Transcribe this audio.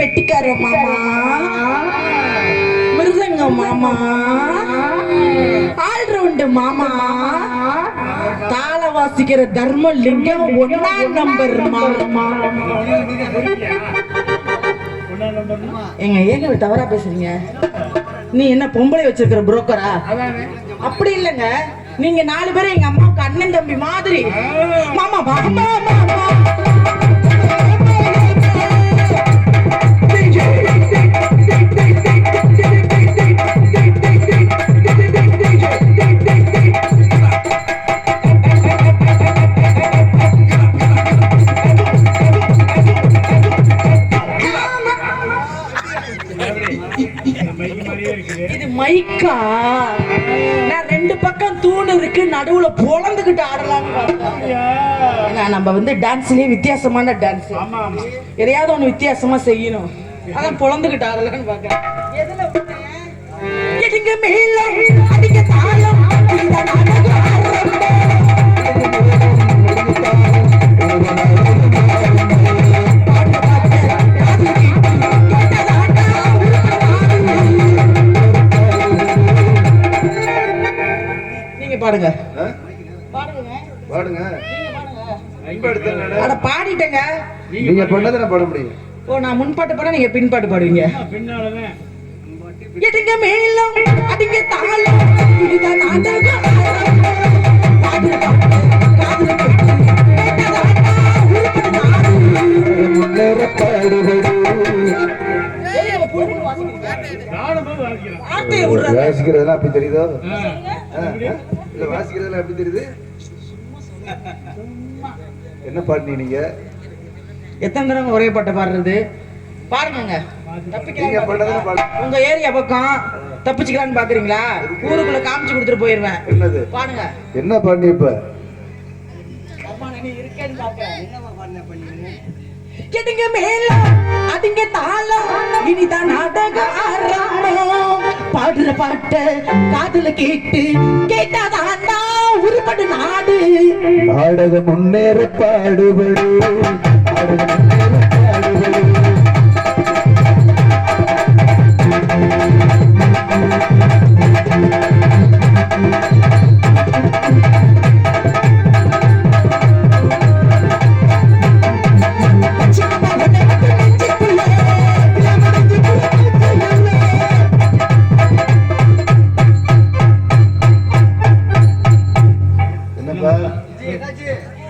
பெட்டிக்கார மாமா. மிருதங்க மாமா. ஆல்ரவுண்டு மாமா. தாள வாசிக்கிற தர்மலிங்கம் ஒன்னாம் நம்பர் மாமா. எங்க ஏங்க தவறா பேசுறீங்க? நீ என்ன பொம்பளை வச்சிருக்கிற புரோக்கரா அப்படி இல்லைங்க. நீங்க நாலு பேரும் எங்க அம்மாவுக்கு அண்ணன் தம்பி மாதிரி. மாமா மாமா. இது மைக்கா? நான் ரெண்டு பக்கம் தூண் இருக்கு நடுவுல பொழந்துகிட்டு ஆடலாம்னு நம்ம வந்து டான்ஸ்லயே வித்தியாசமான டான்ஸ் எதையாவது ஒண்ணு வித்தியாசமா செய்யணும். அதான் பொழந்துகிட்டு ஆடலாம்னு பாக்குறேன் எதுல? எதுங்க மேல அடிக்க பாடுங்க? பாடுங்க. பாடுங்க. நீங்க பாடுங்க. இப்ப எடுத்த நானு. அட பாடிட்டேங்க. நீங்க பண்ணதை பாட முடியும்? ஓ நான் முன்பாட்டு பாட நீங்க பின்பாட்டு பாடுவீங்க. எதுங்க மேலும்? அடிங்க தாளம். இதுதான் நாடகம் அப்படி தெரியுதோ? இல்ல வாசிக்கிறதெல்லாம் எப்படி தெரியுது? என்ன பாடினீங்க நீங்க? எத்தனை தடவை ஒரே பாட்டை பாடுறது? பாருங்க உங்க ஏரியா பக்கம் தப்பிச்சுக்கலான்னு பாக்குறீங்களா? ஊருக்குள்ள காமிச்சு கொடுத்துட்டு போயிருவேன். என்னது? பாடுங்க. என்ன பாடினி இப்ப? எதுங்க மேல. அதுங்க பாடுற பாட்ட காதுல கேட்டு கேட்டாதாண்டா உருப்படு நாடு. நாடகம் முன்னேற பாடுபடு.